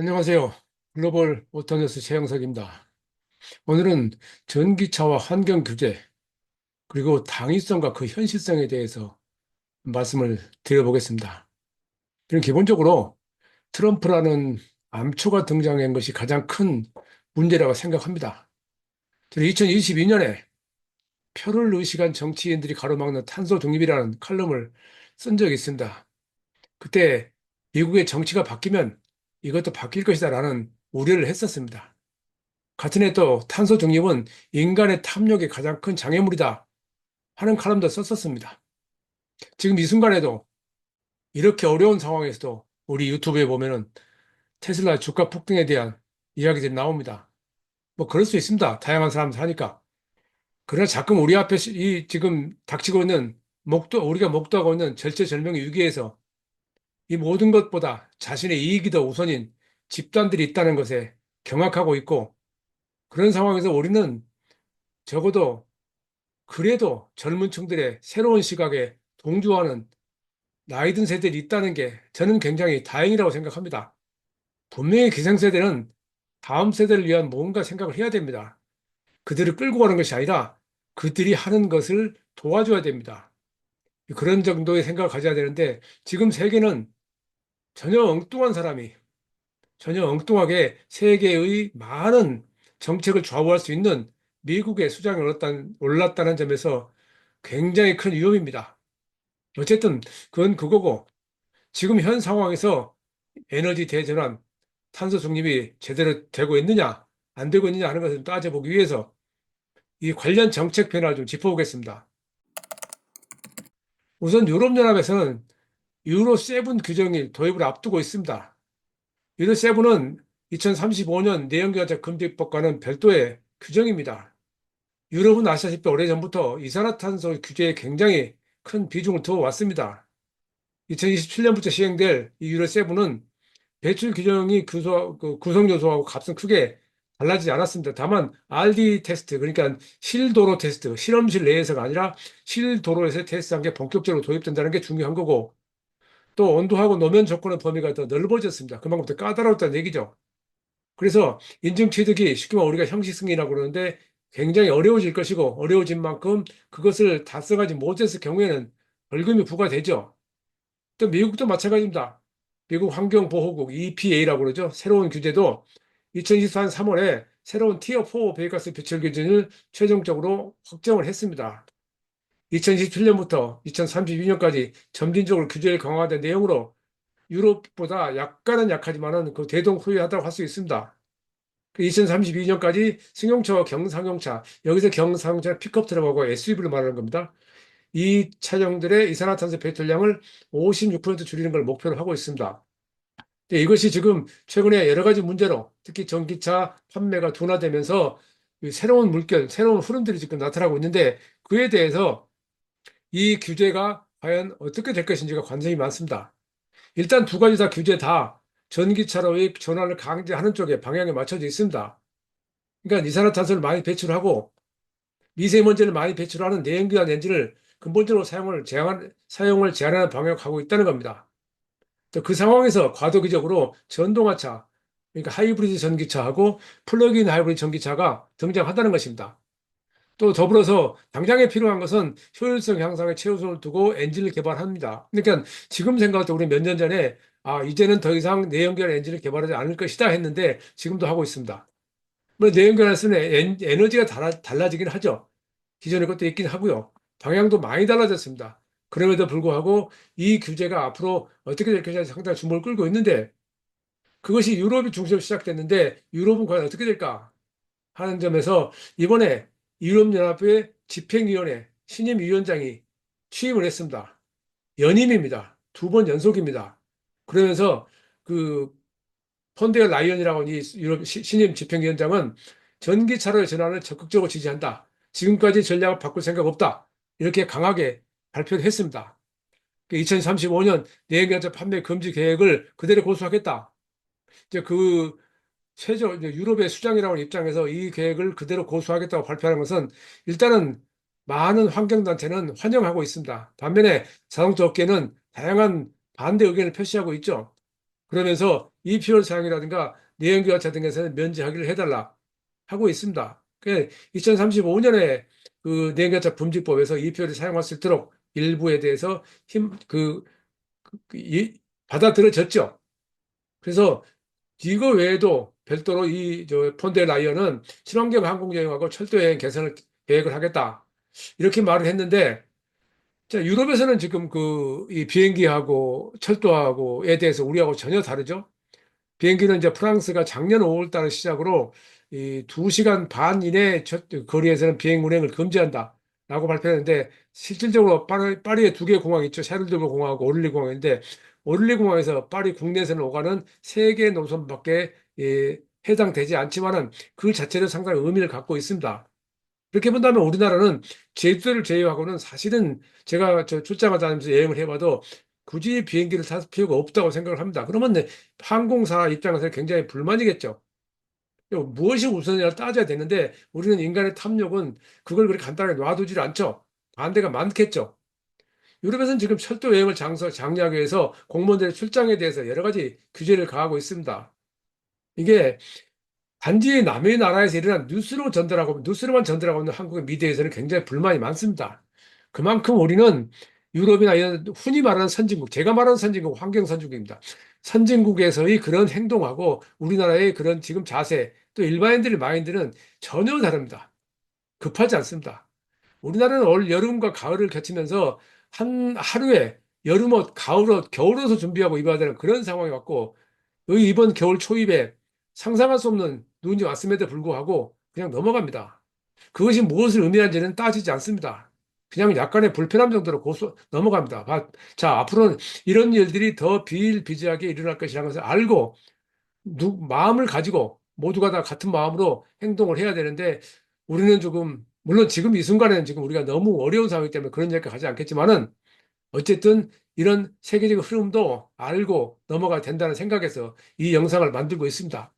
안녕하세요. 글로벌 오토뉴스 최영석입니다. 오늘은 전기차와 환경 규제, 그리고 당위성과 그 현실성에 대해서 말씀을 드려보겠습니다. 저는 기본적으로 트럼프라는 암초가 등장한 것이 가장 큰 문제라고 생각합니다. 저는 2022년에 표를 의식한 정치인들이 가로막는 탄소 중립이라는 칼럼을 쓴 적이 있습니다. 그때 미국의 정치가 바뀌면 이것도 바뀔 것이다라는 우려를 했었습니다. 같은 해 또 탄소 중립은 인간의 탐욕의 가장 큰 장애물이다 하는 칼럼도 썼었습니다. 지금 이 순간에도 이렇게 어려운 상황에서도 우리 유튜브에 보면은 테슬라 주가 폭등에 대한 이야기들이 나옵니다. 뭐 그럴 수 있습니다. 다양한 사람 사니까. 그러나 자꾸 우리 앞에 이 지금 닥치고 있는 목도 우리가 목도하고 있는 절체절명의 위기에서 이 모든 것보다 자신의 이익이 더 우선인 집단들이 있다는 것에 경악하고 있고 그런 상황에서 우리는 적어도 그래도 젊은 층들의 새로운 시각에 동조하는 나이 든 세대들이 있다는 게 저는 굉장히 다행이라고 생각합니다. 분명히 기생세대는 다음 세대를 위한 뭔가 생각을 해야 됩니다. 그들을 끌고 가는 것이 아니라 그들이 하는 것을 도와줘야 됩니다. 그런 정도의 생각을 가져야 되는데 지금 세계는 전혀 엉뚱한 사람이 전혀 엉뚱하게 세계의 많은 정책을 좌우할 수 있는 미국의 수장이 올랐다는, 올랐다는 점에서 굉장히 큰 위험입니다. 어쨌든 그건 그거고 지금 현 상황에서 에너지 대전환, 탄소 중립이 제대로 되고 있느냐, 안 되고 있느냐 하는 것을 따져보기 위해서 이 관련 정책 변화를 좀 짚어보겠습니다. 우선 유럽연합에서는 유로 7 규정이 도입을 앞두고 있습니다. 유로 7은 2035년 내연기관차 금지법과는 별도의 규정입니다. 유럽은 아시다시피 오래전부터 이산화탄소 규제에 굉장히 큰 비중을 두어 왔습니다. 2027년부터 시행될 이 유로 7은 배출 규정이 구성, 그 구성 요소하고 값은 크게 달라지지 않았습니다. 다만 RD 테스트, 그러니까 실도로 테스트, 실험실 내에서가 아니라 실도로에서 테스트한 게 본격적으로 도입된다는 게 중요한 거고 또 온도하고 노면 조건의 범위가 더 넓어졌습니다. 그만큼 더 까다로웠다는 얘기죠. 그래서 인증 취득이 쉽게 말하면 우리가 형식 승인이라고 그러는데 굉장히 어려워질 것이고 어려워진 만큼 그것을 달성하지 못했을 경우에는 벌금이 부과되죠. 또 미국도 마찬가지입니다. 미국 환경보호국 EPA라고 그러죠. 새로운 규제도 2024년 3월에 새로운 티어 4 배기가스 배출 기준을 최종적으로 확정을 했습니다. 2027년부터 2032년까지 점진적으로 규제를 강화된 내용으로 유럽보다 약간은 약하지만은 그 대동소이하다고 할 수 있습니다. 2032년까지 그 승용차와 경상용차, 여기서 경상용차 픽업 트럭하고 SUV를 말하는 겁니다. 이 차량들의 이산화탄소 배출량을 56% 줄이는 걸 목표로 하고 있습니다. 이것이 지금 최근에 여러 가지 문제로 특히 전기차 판매가 둔화되면서 새로운 물결, 새로운 흐름들이 지금 나타나고 있는데 그에 대해서 이 규제가 과연 어떻게 될 것인지가 관심이 많습니다. 일단 두 가지 다 규제 다 전기차로의 전환을 강제하는 쪽에 방향에 맞춰져 있습니다. 그러니까 이산화탄소를 많이 배출하고 미세먼지를 많이 배출하는 내연기관 엔진을 근본적으로 사용을 제한, 사용을 제한하는 방향을 가고 있다는 겁니다. 그 상황에서 과도기적으로 전동화차, 그러니까 하이브리드 전기차하고 플러그인 하이브리드 전기차가 등장한다는 것입니다. 또 더불어서 당장에 필요한 것은 효율성 향상에 최우선을 두고 엔진을 개발합니다. 그러니까 지금 생각할 때 우리 몇 년 전에 아 이제는 더 이상 내연기관 엔진을 개발하지 않을 것이다 했는데 지금도 하고 있습니다. 뭐 내연기관에서는 에너지가 달라, 지긴 하죠. 기존의 것도 있긴 하고요. 방향도 많이 달라졌습니다. 그럼에도 불구하고 이 규제가 앞으로 어떻게 될 것인지 상당히 주목을 끌고 있는데 그것이 유럽이 중심으로 시작됐는데 유럽은 과연 어떻게 될까 하는 점에서 이번에 유럽연합회 집행위원회 신임 위원장이 취임을 했습니다. 연임입니다. 두 번 연속입니다. 그러면서 그 펀데어 라이언이라고 이 유럽 신임 집행위원장은 전기차로의 전환을 적극적으로 지지한다. 지금까지 전략을 바꿀 생각 없다. 이렇게 강하게 발표를 했습니다. 2035년 내연기관차 판매 금지 계획을 그대로 고수하겠다. 이제 그 최저 유럽의 수장이라는 입장에서 이 계획을 그대로 고수하겠다고 발표하는 것은 일단은 많은 환경단체는 환영하고 있습니다. 반면에 자동차 업계는 다양한 반대 의견을 표시하고 있죠. 그러면서 EPR 사용이라든가 내연기관 자동차에서는 면제하기를 해달라 하고 있습니다. 그 2035년에 그 내연기관차 금지법에서 EPR을 사용할 수 있도록 일부에 대해서 힘, 그, 그, 그 이- 받아들여졌죠. 그래서 이거 외에도 별도로 이, 저, 폰데 라이언은 친환경 항공 여행하고 철도 여행 개선을 계획을 하겠다. 이렇게 말을 했는데, 자, 유럽에서는 지금 그, 이 비행기하고 철도하고에 대해서 우리하고 전혀 다르죠. 비행기는 이제 프랑스가 작년 5월 달 시작으로 이 2시간 반 이내 첫 거리에서는 비행 운행을 금지한다 라고 발표했는데 실질적으로 파리, 파리에 두 개 공항이 있죠. 샤를드르 공항하고 오를리 공항인데 오를리 공항에서 파리 국내에서는 오가는 세 개 노선밖에 예, 해당되지 않지만은 그 자체로 상당히 의미를 갖고 있습니다. 그렇게 본다면 우리나라는 제주도를 제외하고는 사실은 제가 저 출장을 다니면서 여행을 해봐도 굳이 비행기를 탈 필요가 없다고 생각을 합니다. 그러면 네, 항공사 입장에서 굉장히 불만이겠죠. 무엇이 우선이냐 따져야 되는데 우리는 인간의 탐욕은 그걸 그렇게 간단하게 놔두질 않죠. 반대가 많겠죠. 유럽에서는 지금 철도 여행을 장소, 장려하기 위해서 공무원들의 출장에 대해서 여러 가지 규제를 가하고 있습니다. 이게 단지 남의 나라에서 일어난 뉴스로 전달하고 뉴스로만 전달하고 있는 한국의 미디어에서는 굉장히 불만이 많습니다. 그만큼 우리는 유럽이나 이런 흔히 말하는 선진국, 제가 말하는 선진국, 환경 선진국입니다. 선진국에서의 그런 행동하고 우리나라의 그런 지금 자세, 또 일반인들의 마인드는 전혀 다릅니다. 급하지 않습니다. 우리나라는 올 여름과 가을을 거치면서 한 하루에 여름옷, 가을옷, 겨울옷을 준비하고 입어야 되는 그런 상황이 왔고, 여기 이번 겨울 초입에 상상할 수 없는 눈이 왔음에도 불구하고 그냥 넘어갑니다. 그것이 무엇을 의미하는지는 따지지 않습니다. 그냥 약간의 불편함 정도로 고소 넘어갑니다. 봐, 자, 앞으로는 이런 일들이 더 비일비재하게 일어날 것이라는 것을 알고 누, 마음을 가지고 모두가 다 같은 마음으로 행동을 해야 되는데 우리는 조금 물론 지금 이 순간에는 지금 우리가 너무 어려운 상황이기 때문에 그런 얘기가 가지 않겠지만은 어쨌든 이런 세계적 흐름도 알고 넘어가야 된다는 생각에서 이 영상을 만들고 있습니다.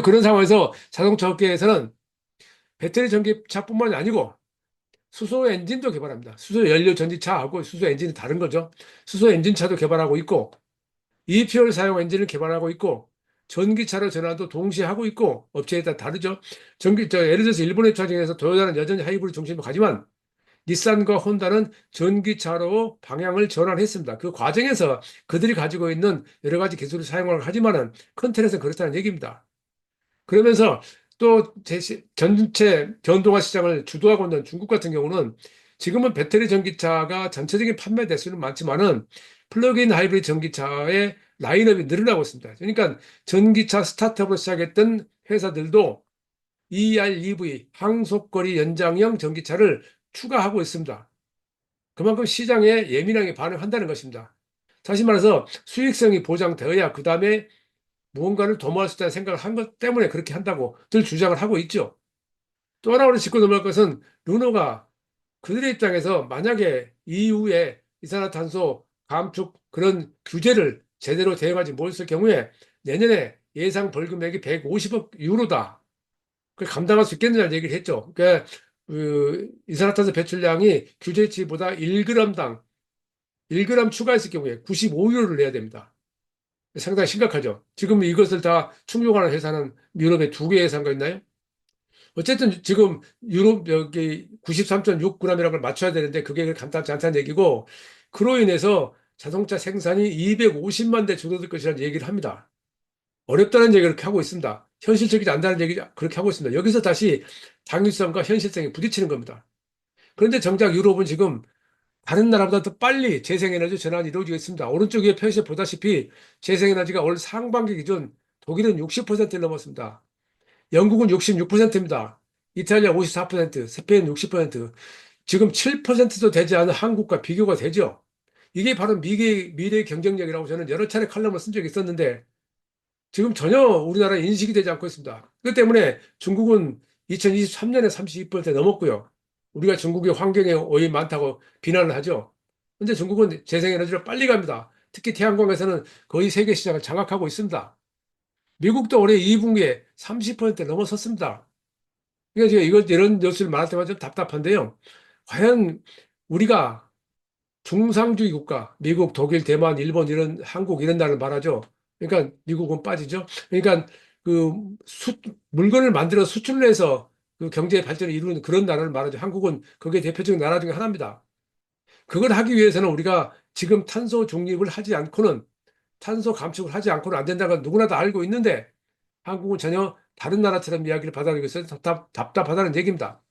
그런 상황에서 자동차 업계에서는 배터리 전기차뿐만이 아니고 수소 엔진도 개발합니다. 수소 연료 전지차하고 수소 엔진은 다른 거죠. 수소 엔진차도 개발하고 있고 EPR 사용 엔진을 개발하고 있고 전기차로 전환도 동시에 하고 있고 업체에 따라 다르죠. 전기 저 예를 들어서 일본의 차 중에서 도요타는 여전히 하이브리드 중심으로 가지만 닛산과 혼다는 전기차로 방향을 전환했습니다. 그 과정에서 그들이 가지고 있는 여러 가지 기술을 사용을 하지만은 큰 틀에서 그렇다는 얘기입니다. 그러면서 또 제시- 전체 전동화 시장을 주도하고 있는 중국 같은 경우는 지금은 배터리 전기차가 전체적인 판매 대수는 많지만은 플러그인 하이브리드 전기차의 라인업이 늘어나고 있습니다. 그러니까 전기차 스타트업으로 시작했던 회사들도 EREV, 항속거리 연장형 전기차를 추가하고 있습니다. 그만큼 시장에 예민하게 반응한다는 것입니다. 다시 말해서 수익성이 보장되어야 그 다음에 무언가를 도모할 수 있다는 생각을 한 것 때문에 그렇게 한다고 늘 주장을 하고 있죠. 또 하나 우리 짚고 넘어갈 것은 르노가 그들의 입장에서 만약에 이후에 이산화탄소 감축 그런 규제를 제대로 대응하지 못했을 경우에 내년에 예상 벌금액이 150억 유로다. 그걸 감당할 수 있겠느냐는 얘기를 했죠. 그러니까 그 이산화탄소 배출량이 규제치보다 1g당 1g 추가했을 경우에 95유로를 내야 됩니다. 상당히 심각하죠. 지금 이것을 다 충족하는 회사는 유럽에 두 개의 회사가 있나요? 어쨌든 지금 유럽 여기 93.6g이라는 걸 맞춰야 되는데 그게 간단치 않다는 얘기고 그로 인해서 자동차 생산이 250만 대 줄어들 것이라는 얘기를 합니다. 어렵다는 얘기를 그렇게 하고 있습니다. 현실적이지 않다는 얘기 그렇게 하고 있습니다. 여기서 다시 당위성과 현실성이 부딪히는 겁니다. 그런데 정작 유럽은 지금 다른 나라보다 더 빨리 재생에너지 전환이 이루어지고 있습니다. 오른쪽 위에 표시에 보다시피 재생에너지가 올 상반기 기준 독일은 60%를 넘었습니다. 영국은 66%입니다. 이탈리아 54%, 스페인 60%, 지금 7%도 되지 않은 한국과 비교가 되죠. 이게 바로 미래, 미래의 경쟁력이라고 저는 여러 차례 칼럼을 쓴 적이 있었는데 지금 전혀 우리나라 인식이 되지 않고 있습니다. 그 때문에 중국은 2023년에 32% 넘었고요. 우리가 중국의 환경에 오염이 많다고 비난을 하죠. 근데 중국은 재생에너지로 빨리 갑니다. 특히 태양광에서는 거의 세계 시장을 장악하고 있습니다. 미국도 올해 2분기에 30% 넘어섰습니다. 그러니까 제가 이것, 이런 뉴스를 말할 때마다 좀 답답한데요. 과연 우리가 중상주의 국가, 미국, 독일, 대만, 일본 이런 한국 이런 나라를 말하죠. 그러니까 미국은 빠지죠. 그러니까 그 수, 물건을 만들어 수출을 해서 그 경제 발전을 이루는 그런 나라를 말하죠. 한국은 그게 대표적인 나라 중에 하나입니다. 그걸 하기 위해서는 우리가 지금 탄소 중립을 하지 않고는 탄소 감축을 하지 않고는 안 된다는 건 누구나 다 알고 있는데 한국은 전혀 다른 나라처럼 이야기를 받아들이고 있어서 답답, 답답하다는 얘기입니다.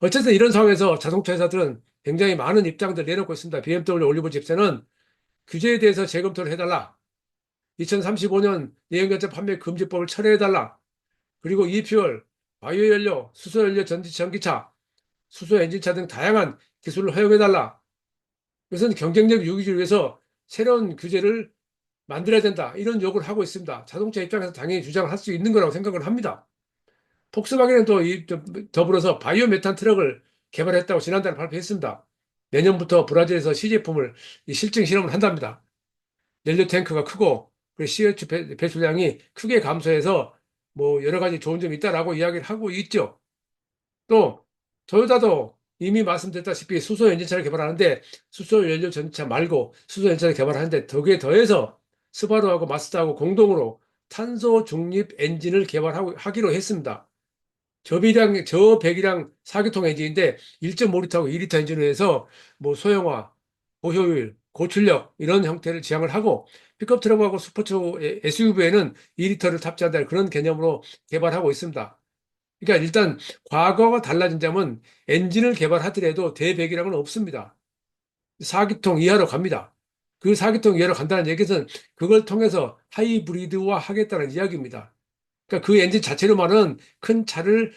어쨌든 이런 상황에서 자동차 회사들은 굉장히 많은 입장들 내놓고 있습니다. BMW, 올리브 집세는 규제에 대해서 재검토를 해달라. 2035년 내연기관차 판매 금지법을 철회해달라. 그리고 이퓨얼, 바이오연료, 수소연료 전지, 전기차, 수소 엔진차 등 다양한 기술을 허용해달라. 이것은 경쟁력 유지를 위해서 새로운 규제를 만들어야 된다. 이런 요구를 하고 있습니다. 자동차 입장에서 당연히 주장을 할 수 있는 거라고 생각을 합니다. 폭스바겐은 또 이, 더불어서 바이오 메탄 트럭을 개발했다고 지난달에 발표했습니다. 내년부터 브라질에서 시제품을 실증 실험을 한답니다. 연료 탱크가 크고 CO2 배출량이 크게 감소해서 뭐 여러 가지 좋은 점이 있다라고 이야기를 하고 있죠. 또 토요타도 이미 말씀드렸다시피 수소 엔진차를 개발하는데 수소 연료 전차 말고 수소 엔진차를 개발하는데 거기에 더해서 스바루하고 마스다하고 공동으로 탄소 중립 엔진을 개발하고 하기로 했습니다. 저비량, 저배기량 4기통 엔진인데 1.5리터하고 2리터 엔진을 해서 뭐 소형화, 고효율, 고출력 이런 형태를 지향을 하고 픽업 트럭하고 스포츠 SUV에는 2리터를 탑재한다 그런 개념으로 개발하고 있습니다. 그러니까 일단 과거가 달라진 점은 엔진을 개발하더라도 대배기량은 없습니다. 4기통 이하로 갑니다. 그 4기통 이하로 간다는 얘기는 그걸 통해서 하이브리드화 하겠다는 이야기입니다. 그러니까 그 엔진 자체로만은 큰 차를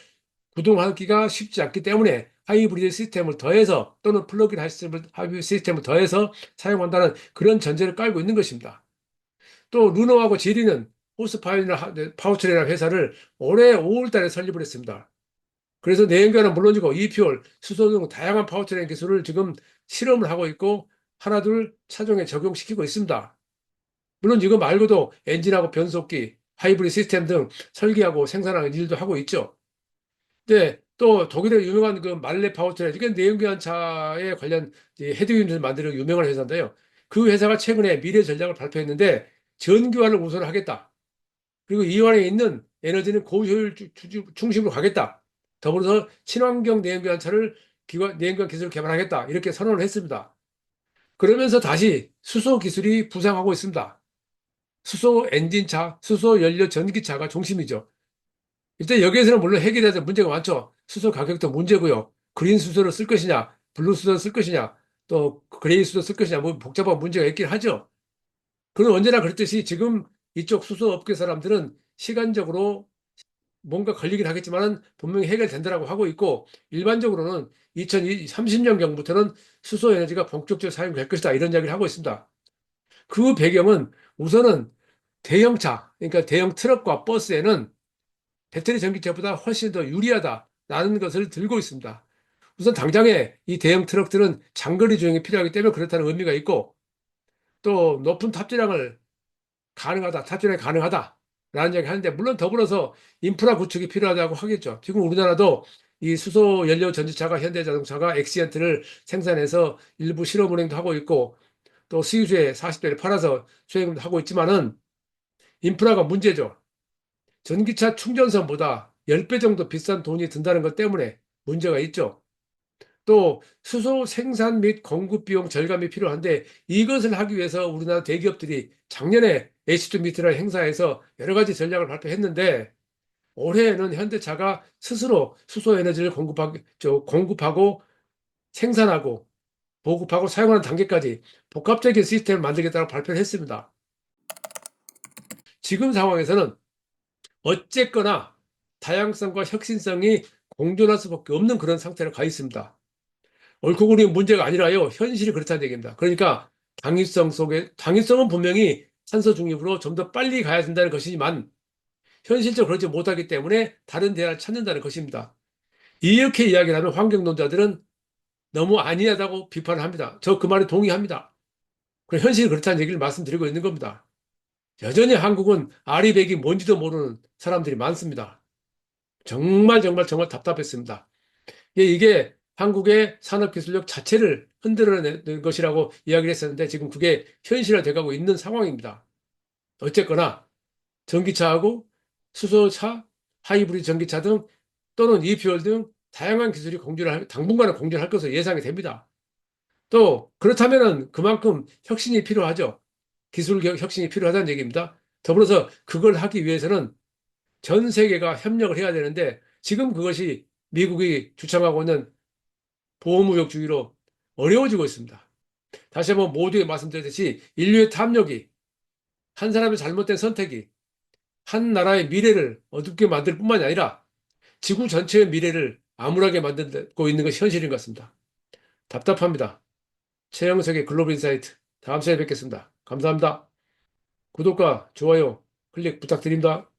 구동하기가 쉽지 않기 때문에 하이브리드 시스템을 더해서 또는 플러그인 하이브리드 시스템을 더해서 사용한다는 그런 전제를 깔고 있는 것입니다. 또 루노하고 지리는 호스파이나 파워트레이나 회사를 올해 5월 달에 설립을 했습니다. 그래서 내연기관은 물론이고 이퓨얼, 수소 등 다양한 파워트레인 기술을 지금 실험을 하고 있고 하나둘 차종에 적용시키고 있습니다. 물론 이거 말고도 엔진하고 변속기, 하이브리드 시스템 등 설계하고 생산하는 일도 하고 있죠. 네, 또 독일의 유명한 그 말레 파워트레인, 이게 내연기관 차에 관련 헤드윈을 만드는 유명한 회사인데요. 그 회사가 최근에 미래 전략을 발표했는데 전기화를 우선하겠다. 그리고 이완에 있는 에너지는 고효율 중심으로 가겠다. 더불어서 친환경 내연기관 차를 내연기관 기술을 개발하겠다. 이렇게 선언을 했습니다. 그러면서 다시 수소 기술이 부상하고 있습니다. 수소 엔진차, 수소 연료 전기차가 중심이죠. 일단 여기에서는 물론 해결해야 될 문제가 많죠. 수소 가격도 문제고요. 그린 수소를 쓸 것이냐, 블루 수소를 쓸 것이냐, 또 그레이 수소 쓸 것이냐, 뭐 복잡한 문제가 있긴 하죠. 그건 언제나 그랬듯이 지금 이쪽 수소 업계 사람들은 시간적으로 뭔가 걸리긴 하겠지만 분명히 해결된다라고 하고 있고 일반적으로는 2030년경부터는 수소 에너지가 본격적으로 사용될 것이다 이런 이야기를 하고 있습니다. 그 배경은 우선은 대형차, 그러니까 대형 트럭과 버스에는 배터리 전기차보다 훨씬 더 유리하다 라는 것을 들고 있습니다. 우선 당장에 이 대형 트럭들은 장거리 주행이 필요하기 때문에 그렇다는 의미가 있고 또 높은 탑재량을 가능하다, 탑재량이 가능하다 라는 이야기 하는데 물론 더불어서 인프라 구축이 필요하다고 하겠죠. 지금 우리나라도 이 수소 연료 전지차가 현대자동차가 엑시언트를 생산해서 일부 실험 운행도 하고 있고 또 수유주에 40대를 팔아서 수행도 하고 있지만은 인프라가 문제죠. 전기차 충전선보다 10배 정도 비싼 돈이 든다는 것 때문에 문제가 있죠. 또 수소 생산 및 공급 비용 절감이 필요한데 이것을 하기 위해서 우리나라 대기업들이 작년에 H2 미트를 행사해서 여러 가지 전략을 발표했는데 올해에는 현대차가 스스로 수소 에너지를 공급하고, 공급하고 생산하고 보급하고 사용하는 단계까지 복합적인 시스템을 만들겠다고 발표를 했습니다. 지금 상황에서는 어쨌거나 다양성과 혁신성이 공존할 수밖에 없는 그런 상태로 가 있습니다. 옳고 그름이 문제가 아니라요. 현실이 그렇다는 얘기입니다. 그러니까 당위성 속에 당위성은 분명히 산소 중립으로 좀 더 빨리 가야 된다는 것이지만 현실적으로 그렇지 못하기 때문에 다른 대안을 찾는다는 것입니다. 이렇게 이야기를 하면 환경론자들은 너무 아니하다고 비판을 합니다. 저 그 말에 동의합니다. 그 현실이 그렇다는 얘기를 말씀드리고 있는 겁니다. 여전히 한국은 아리백이 뭔지도 모르는 사람들이 많습니다. 정말 정말 정말 답답했습니다. 이게 한국의 산업기술력 자체를 흔들어내는 것이라고 이야기를 했었는데 지금 그게 현실화돼 가고 있는 상황입니다. 어쨌거나 전기차하고 수소차, 하이브리드 전기차 등 또는 이퓨얼 등 다양한 기술이 공존을 할, 당분간은 공존할 것으로 예상이 됩니다. 또 그렇다면은 그만큼 혁신이 필요하죠. 기술 겨- 혁신이 필요하다는 얘기입니다. 더불어서 그걸 하기 위해서는 전 세계가 협력을 해야 되는데 지금 그것이 미국이 주창하고 있는 보호무역주의로 어려워지고 있습니다. 다시 한번 모두에 말씀드렸듯이 인류의 탐욕이 한 사람의 잘못된 선택이 한 나라의 미래를 어둡게 만들 뿐만이 아니라 지구 전체의 미래를 암울하게 만들고 있는 것이 현실인 것 같습니다. 답답합니다. 최영석의 글로벌 인사이트 다음 시간에 뵙겠습니다. 감사합니다. 구독과 좋아요 클릭 부탁드립니다.